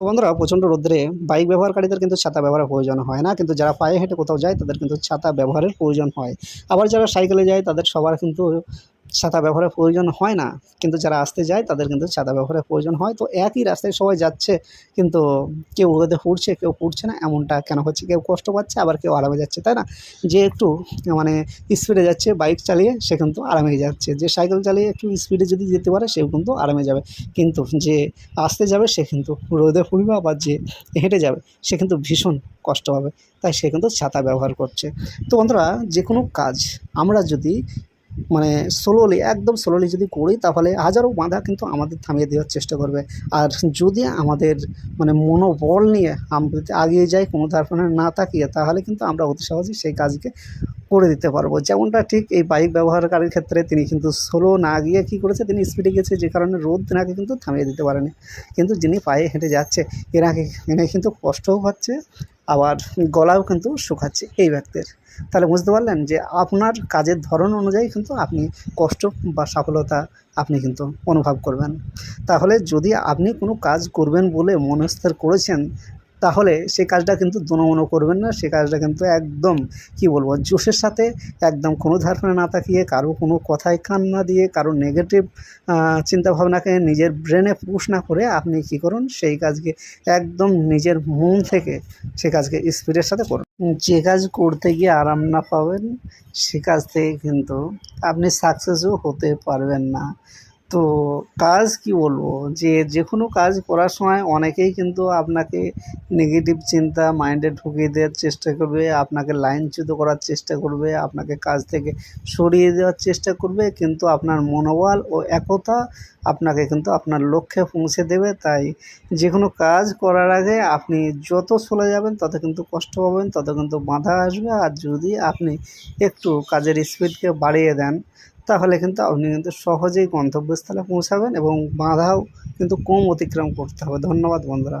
বন্ধুরা, প্রচণ্ড রোদ্রে বাইক ব্যবহারকারীদের কিন্তু ছাতা ব্যবহারের প্রয়োজন হয় না। কিন্তু যারা পায়ে হেঁটে কোথাও যায়, তাদের কিন্তু ছাতা ব্যবহারের প্রয়োজন হয়। আবার যারা সাইকেলে যায়, তাদের সবার কিন্তু ছাতা ব্যবহারের প্রয়োজন হয় না। কিন্তু যারা আসতে যায়, তাদের কিন্তু ছাতা ব্যবহারের প্রয়োজন হয়। তো একই রাস্তায় সবাই যাচ্ছে, কিন্তু কেউ রোদে পুড়ছে, কেউ পুড়ছে না, এমনটা কেন হচ্ছে? কেউ কষ্ট পাচ্ছে, আবার কেউ আরামে যাচ্ছে, তাই না? যে একটু মানে স্পিডে যাচ্ছে বাইক চালিয়ে, সে কিন্তু আরামে যাচ্ছে। যে সাইকেল চালিয়ে একটু স্পিডে যদি যেতে পারে, সেও কিন্তু আরামে যাবে। কিন্তু যে আসতে যাবে, সে কিন্তু রোদে পুড়বে, আবার যে হেঁটে যাবে, সে কিন্তু ভীষণ কষ্ট পাবে। তাই সে কিন্তু ছাতা ব্যবহার করছে। তো বন্ধুরা যে কোনো কাজ, আমরা যদি মানে স্লোলি একদম স্লোলি যদি করি তাহলে হাজারো বাঁধা কিন্তু আমাদের থামিয়ে দেওয়ার চেষ্টা করবে। আর যদি আমাদের মানে মনোবল নিয়ে আমরা এগিয়ে যাই, কোনো তারপরে না তাকিয়ে, তাহলে কিন্তু আমরা অতি সহজেই সেই কাজকে করে দিতে পারব। যেমনটা ঠিক এই বাইক ব্যবহারকারীর ক্ষেত্রে তিনি কিন্তু স্লো না গিয়ে কী করেছে, তিনি স্পিডে গেছে, যে কারণে রোদ তেনাকে কিন্তু থামিয়ে দিতে পারেনি। কিন্তু যিনি পায়ে হেঁটে যাচ্ছে এনাকে এনে কিন্তু কষ্টও পাচ্ছে আবার গলাও কিন্তু শুকাচ্ছে এই ব্যক্তির। তাহলে বুঝতে পারলেন যে আপনার কাজের ধরন অনুযায়ী কিন্তু আপনি কষ্ট বা সফলতা আপনি কিন্তু অনুভব করবেন। তাহলে যদি আপনি কোনো কাজ করবেন বলে মনস্থির করেছেন তাহলে সেই কাজটা কিন্তু দোনোমনো করবেন না, সে কাজটা কিন্তু একদম, কি বলব, জোশের সাথে একদম কোনো ধারণা না তাকিয়ে, কারও কোনো কথায় কান না দিয়ে, কারও নেগেটিভ চিন্তাভাবনাকে নিজের ব্রেনে পুশ না করে আপনি কি করুন, সেই কাজকে একদম নিজের মন থেকে সে কাজকে স্পিডের সাথে করুন। যে কাজ করতে গিয়ে আরাম না পাবেন, সে কাজ থেকে কিন্তু আপনি সাকসেসও হতে পারবেন না। তো কাজ কি বলব? যে যে কোনো কাজ করার সময় অনেকেই কিন্তু আপনাকে নেগেটিভ চিন্তা মাইন্ডে ঢুকিয়ে দেওয়ার চেষ্টা করবে, আপনাকে লাইনচ্যুত করার চেষ্টা করবে, আপনাকে কাজ থেকে সরিয়ে দেওয়ার চেষ্টা করবে, কিন্তু আপনার মনোবল ও একতা আপনাকে কিন্তু আপনার লক্ষ্যে পৌঁছে দেবে। তাই যে কোনো কাজ করার আগে আপনি যত চলে যাবেন, তত কিন্তু কষ্ট পাবেন, তত কিন্তু বাধা আসবে। আর যদি আপনি একটু কাজের স্পিডকে বাড়িয়ে দেন তাহলে কিন্তু আপনি কিন্তু সহজেই গন্তব্যস্থলে পৌঁছাবেন এবং বাধাও কিন্তু কম অতিক্রম করতে হবে। ধন্যবাদ বন্ধুরা।